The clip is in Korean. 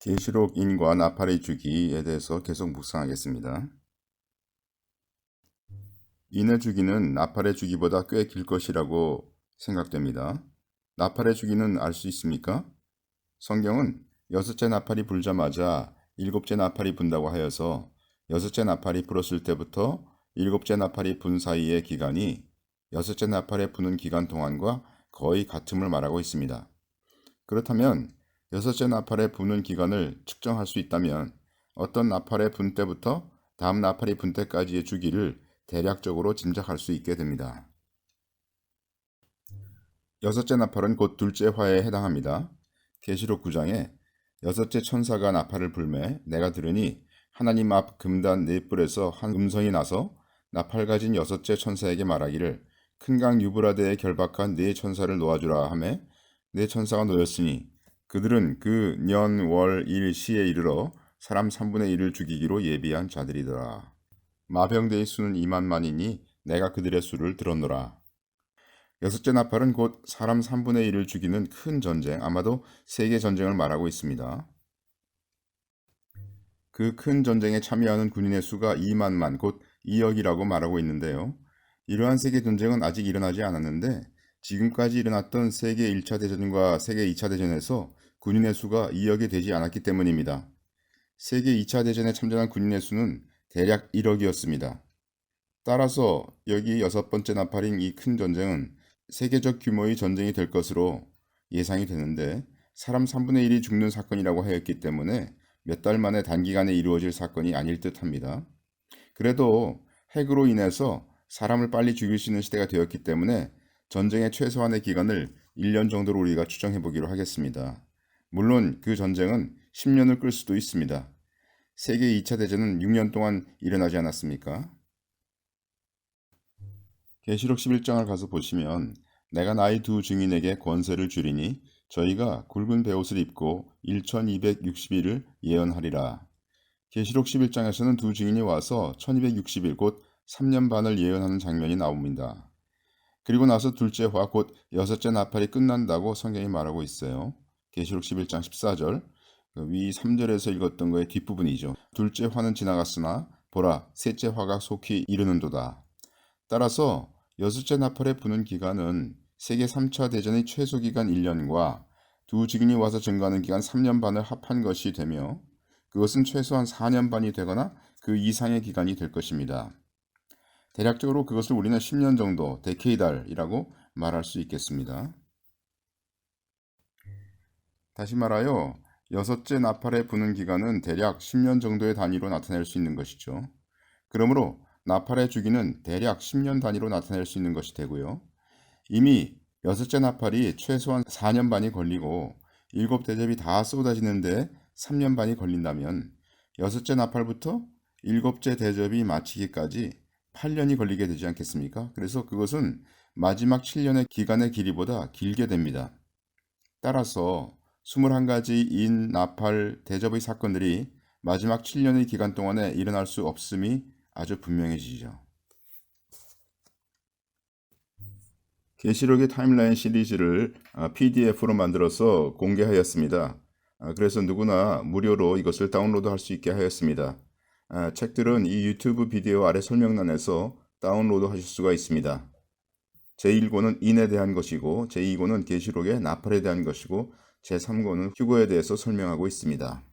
계시록 인과 나팔의 주기에 대해서 계속 묵상하겠습니다. 인의 주기는 나팔의 주기보다 꽤 길 것이라고 생각됩니다. 나팔의 주기는 알 수 있습니까? 성경은 여섯째 나팔이 불자마자 일곱째 나팔이 분다고 하여서 여섯째 나팔이 불었을 때부터 일곱째 나팔이 분 사이의 기간이 여섯째 나팔에 부는 기간 동안과 거의 같음을 말하고 있습니다. 그렇다면 여섯째 나팔에 부는 기간을 측정할 수 있다면 어떤 나팔의 분 때부터 다음 나팔이 분 때까지의 주기를 대략적으로 짐작할 수 있게 됩니다. 여섯째 나팔은 곧 둘째 화에 해당합니다. 계시록 9장에 여섯째 천사가 나팔을 불매 내가 들으니 하나님 앞 금단 네 뿔에서 한 음성이 나서 나팔 가진 여섯째 천사에게 말하기를 큰 강 유브라데에 결박한 네 천사를 놓아주라 하매 네 천사가 놓였으니 그들은 그 년, 월, 일, 시에 이르러 사람 3분의 1을 죽이기로 예비한 자들이더라. 마병대의 수는 2만만이니 내가 그들의 수를 들었노라. 여섯째 나팔은 곧 사람 3분의 1을 죽이는 큰 전쟁, 아마도 세계 전쟁을 말하고 있습니다. 그 큰 전쟁에 참여하는 군인의 수가 2만만, 곧 2억이라고 말하고 있는데요. 이러한 세계 전쟁은 아직 일어나지 않았는데 지금까지 일어났던 세계 1차 대전과 세계 2차 대전에서 군인의 수가 2억이 되지 않았기 때문입니다. 세계 2차 대전에 참전한 군인의 수는 대략 1억이었습니다. 따라서 여기 여섯 번째 나팔인 이 큰 전쟁은 세계적 규모의 전쟁이 될 것으로 예상이 되는데 사람 3분의 1이 죽는 사건이라고 하였기 때문에 몇 달 만에 단기간에 이루어질 사건이 아닐 듯 합니다. 그래도 핵으로 인해서 사람을 빨리 죽일 수 있는 시대가 되었기 때문에 전쟁의 최소한의 기간을 1년 정도로 우리가 추정해 보기로 하겠습니다. 물론 그 전쟁은 10년을 끌 수도 있습니다. 세계 2차 대전은 6년 동안 일어나지 않았습니까? 계시록 11장을 가서 보시면 내가 나의 두 증인에게 권세를 주리니 저희가 굵은 베옷을 입고 1260일을 예언하리라. 계시록 11장에서는 두 증인이 와서 1260일 곧 3년 반을 예언하는 장면이 나옵니다. 그리고 나서 둘째 화 곧 여섯째 나팔이 끝난다고 성경이 말하고 있어요. 계시록 11장 14절 그위 3절에서 읽었던 거의 뒷부분이죠. 둘째 화는 지나갔으나 보라 셋째 화가 속히 이르는도다. 따라서 여섯째 나팔에 부는 기간은 세계 3차 대전의 최소 기간 1년과 두 증인이 와서 증거하는 기간 3년 반을 합한 것이 되며 그것은 최소한 4년 반이 되거나 그 이상의 기간이 될 것입니다. 대략적으로 그것을 우리는 10년 정도, 데케이달이라고 말할 수 있겠습니다. 다시 말하여 여섯째 나팔에 부는 기간은 대략 10년 정도의 단위로 나타낼 수 있는 것이죠. 그러므로 나팔의 주기는 대략 10년 단위로 나타낼 수 있는 것이 되고요. 이미 여섯째 나팔이 최소한 4년 반이 걸리고 일곱 대접이 다 쏟아지는데 3년 반이 걸린다면 여섯째 나팔부터 일곱째 대접이 마치기까지 8년이 걸리게 되지 않겠습니까? 그래서 그것은 마지막 7년의 기간의 길이보다 길게 됩니다. 따라서 21가지 인, 나팔, 대접의 사건들이 마지막 7년의 기간 동안에 일어날 수 없음이 아주 분명해지죠. 계시록의 타임라인 시리즈를 PDF로 만들어서 공개하였습니다. 아, 그래서 누구나 무료로 이것을 다운로드 할 수 있게 하였습니다. 아, 책들은 이 유튜브 비디오 아래 설명란에서 다운로드 하실 수가 있습니다. 제1권은 인에 대한 것이고 제2권은 계시록의 나팔에 대한 것이고 제3권은 휴거에 대해서 설명하고 있습니다.